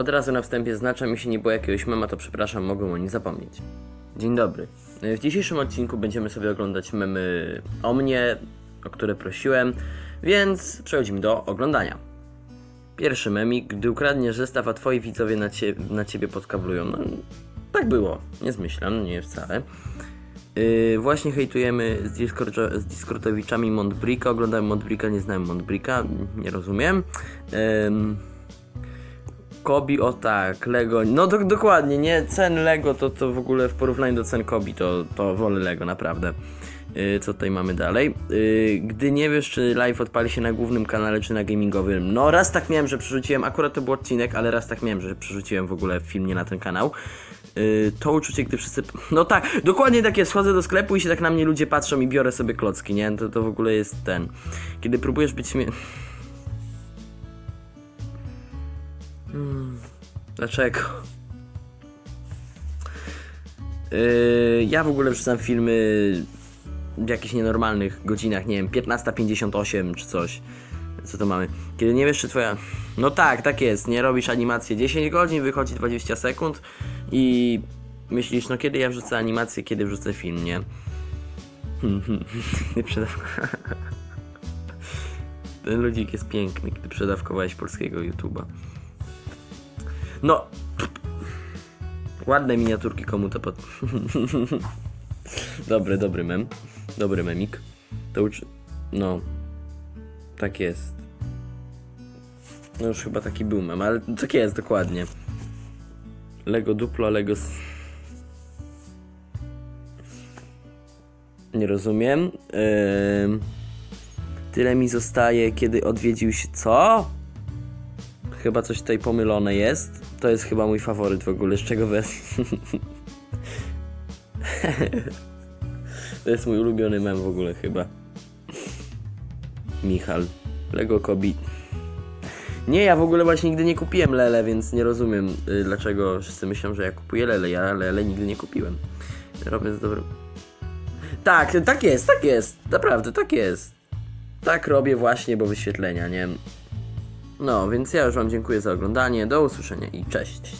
Od razu na wstępie znaczam, jeśli nie było jakiegoś mema, to przepraszam, mogłem o nim zapomnieć. Dzień dobry. W dzisiejszym odcinku będziemy sobie oglądać memy o mnie, o które prosiłem, więc przechodzimy do oglądania. Pierwszy memik, gdy ukradniesz zestaw, a twoi widzowie na, cie, na ciebie podkablują. No, tak było, nie zmyślam, nie wcale. Yy, właśnie hejtujemy z, Discord, z Discordowiczami Montbricka, oglądałem Montbricka, nie znałem Montbricka, nie rozumiem. Ym, Kobi, o tak, Lego, no do, dokładnie, nie, cen Lego to, to w ogóle w porównaniu do cen Kobi to, to wolę Lego, naprawdę. Yy, co tutaj mamy dalej? Yy, gdy nie wiesz, czy live odpali się na głównym kanale, czy na gamingowym, no raz tak miałem, że przerzuciłem, akurat to był odcinek, ale raz tak miałem, że przerzuciłem w ogóle film nie na ten kanał. Yy, to uczucie, gdy wszyscy. No tak, dokładnie tak jest. Wchodzę do sklepu i się tak na mnie ludzie patrzą i biorę sobie klocki, nie? To, to w ogóle jest ten. Kiedy próbujesz być śmie... Hmm, dlaczego? Yy, ja w ogóle wrzucam filmy w jakichś nienormalnych godzinach, nie wiem, 15.58 czy coś. Co to mamy? Kiedy nie wiesz, czy twoja. No tak, tak jest. Nie robisz animację 10 godzin, wychodzi 20 sekund i myślisz, no kiedy ja wrzucę animację, kiedy wrzucę film, nie? Przedaw... Ten ludzik jest piękny, gdy przedawkowałeś polskiego YouTube'a. No. Ładne miniaturki komu to pod. dobry, dobry mem. Dobry memik. To uczy. No. Tak jest. No już chyba taki był mem, ale tak jest dokładnie. Lego duplo, Lego. Nie rozumiem. Ym... Tyle mi zostaje, kiedy odwiedził się. Co? Chyba coś tutaj pomylone jest. To jest chyba mój faworyt w ogóle, z czego wez. to jest mój ulubiony mem w ogóle chyba. Michal. Lego Kobi. Nie, ja w ogóle właśnie nigdy nie kupiłem Lele, więc nie rozumiem y, dlaczego wszyscy myślą, że ja kupuję Lele. Ja Lele nigdy nie kupiłem. Robię z dobrym. Tak, tak jest, tak jest. Naprawdę, tak jest. Tak robię właśnie, bo wyświetlenia, nie? No, więc ja już Wam dziękuję za oglądanie. Do usłyszenia i cześć.